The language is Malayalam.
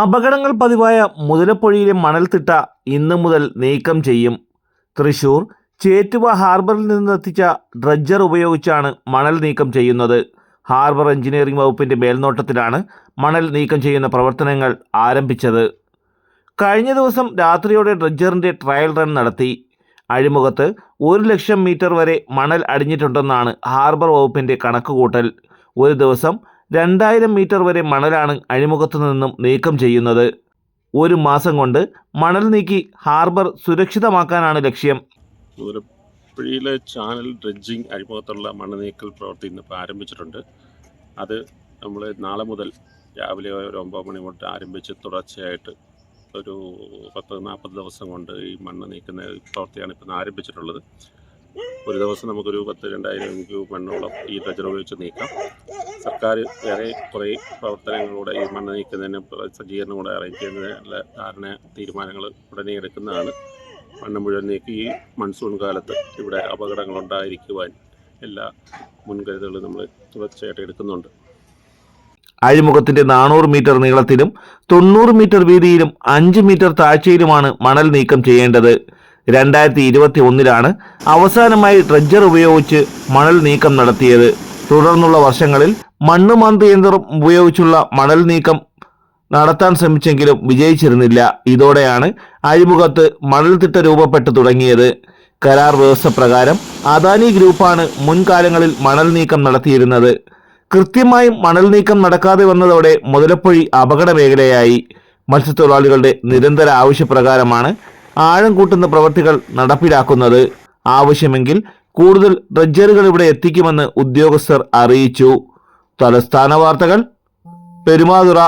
അപകടങ്ങൾ പതിവായ മുതലപ്പൊഴിയിലെ മണൽത്തിട്ട ഇന്നു മുതൽ നീക്കം ചെയ്യും. തൃശൂർ ചേറ്റുവ ഹാർബറിൽ നിന്നെത്തിച്ച ഡ്രഡ്ജർ ഉപയോഗിച്ചാണ് മണൽ നീക്കം ചെയ്യുന്നത്. ഹാർബർ എഞ്ചിനീയറിംഗ് വകുപ്പിന്റെ മേൽനോട്ടത്തിലാണ് മണൽ നീക്കം ചെയ്യുന്ന പ്രവർത്തനങ്ങൾ ആരംഭിച്ചത്. കഴിഞ്ഞ ദിവസം രാത്രിയോടെ ഡ്രഡ്ജറിന്റെ ട്രയൽ റൺ നടത്തി. അഴിമുഖത്ത് ഒരു ലക്ഷം മീറ്റർ വരെ മണൽ അടിഞ്ഞിട്ടുണ്ടെന്നാണ് ഹാർബർ വകുപ്പിന്റെ കണക്കുകൂട്ടൽ. ഒരു ദിവസം രണ്ടായിരം മീറ്റർ വരെ മണലാണ് അഴിമുഖത്തു നിന്നും നീക്കം ചെയ്യുന്നത്. ഒരു മാസം കൊണ്ട് മണൽ നീക്കി ഹാർബർ സുരക്ഷിതമാക്കാനാണ് ലക്ഷ്യം. പുഴയിലെ ചാനൽ ഡ്രഡ്ജിങ് അഴിമുഖത്തുള്ള മണ്ണ് നീക്കൽ പ്രവൃത്തി ഇന്നിപ്പോൾ ആരംഭിച്ചിട്ടുണ്ട്. അത് നമ്മൾ നാളെ മുതൽ രാവിലെ ഒരു ഒമ്പത് മണി തൊട്ട് ആരംഭിച്ച് തുടർച്ചയായിട്ട് ഒരു പത്ത് നാൽപ്പത് ദിവസം കൊണ്ട് ഈ മണ്ണ് നീക്കുന്ന പ്രവൃത്തിയാണ് ഇപ്പം ആരംഭിച്ചിട്ടുള്ളത്. ഒരു ദിവസം നമുക്കൊരു പത്ത് രണ്ടായിരം ക്യൂബ് മണ്ണോളം ഈ ഡ്രജർ ഉപയോഗിച്ച് നീക്കാം. സർക്കാർ വേറെ കുറേ പ്രവർത്തനങ്ങളിലൂടെ ഈ മണ്ണ് നീക്കുന്നതിന് സജ്ജീകരണം കൂടെ അറേഞ്ച് ചെയ്യുന്നതിനുള്ള ധാരണ തീരുമാനങ്ങൾ ഉടനെ എടുക്കുന്നതാണ് മണ്ണ് മുഴുവൻ നീക്കി ഈ മൺസൂൺ കാലത്ത് ഇവിടെ അപകടങ്ങൾ ഉണ്ടായിരിക്കുവാൻ എല്ലാ മുൻകരുതലുകളും നമ്മൾ തുടർച്ചയായിട്ട് എടുക്കുന്നുണ്ട്. അഴിമുഖത്തിന്റെ നാനൂറ് മീറ്റർ നീളത്തിലും തൊണ്ണൂറ് മീറ്റർ വീതിയിലും അഞ്ച് മീറ്റർ താഴ്ചയിലുമാണ് മണൽ നീക്കം ചെയ്യേണ്ടത്. രണ്ടായിരത്തി ഇരുപത്തി ഒന്നിലാണ് അവസാനമായി ഡ്രഡ്ജർ ഉപയോഗിച്ച് മണൽ നീക്കം നടത്തിയത്. തുടർന്നുള്ള വർഷങ്ങളിൽ മണ്ണ് മാന്ത് യന്ത്രം ഉപയോഗിച്ചുള്ള മണൽ നീക്കം നടത്താൻ ശ്രമിച്ചെങ്കിലും വിജയിച്ചിരുന്നില്ല. ഇതോടെയാണ് അഴിമുഖത്ത് മണൽത്തിട്ട രൂപപ്പെട്ടു തുടങ്ങിയത്. കരാർ വ്യവസ്ഥ പ്രകാരം അദാനി ഗ്രൂപ്പാണ് മുൻകാലങ്ങളിൽ മണൽ നീക്കം നടത്തിയിരുന്നത്. കൃത്യമായും മണൽ നീക്കം നടക്കാതെ വന്നതോടെ മുതലപ്പൊഴി അപകട മേഖലയായി. മത്സ്യത്തൊഴിലാളികളുടെ നിരന്തര ആവശ്യപ്രകാരമാണ് ആഴം കൂട്ടുന്ന പ്രവൃത്തികൾ നടപ്പിലാക്കുന്നത്. ആവശ്യമെങ്കിൽ കൂടുതൽ ഡ്രഡ്ജറുകൾ ഇവിടെ എത്തിക്കുമെന്ന് ഉദ്യോഗസ്ഥർ അറിയിച്ചു. തലസ്ഥാന വാർത്തകൾ. പെരുമാതുറ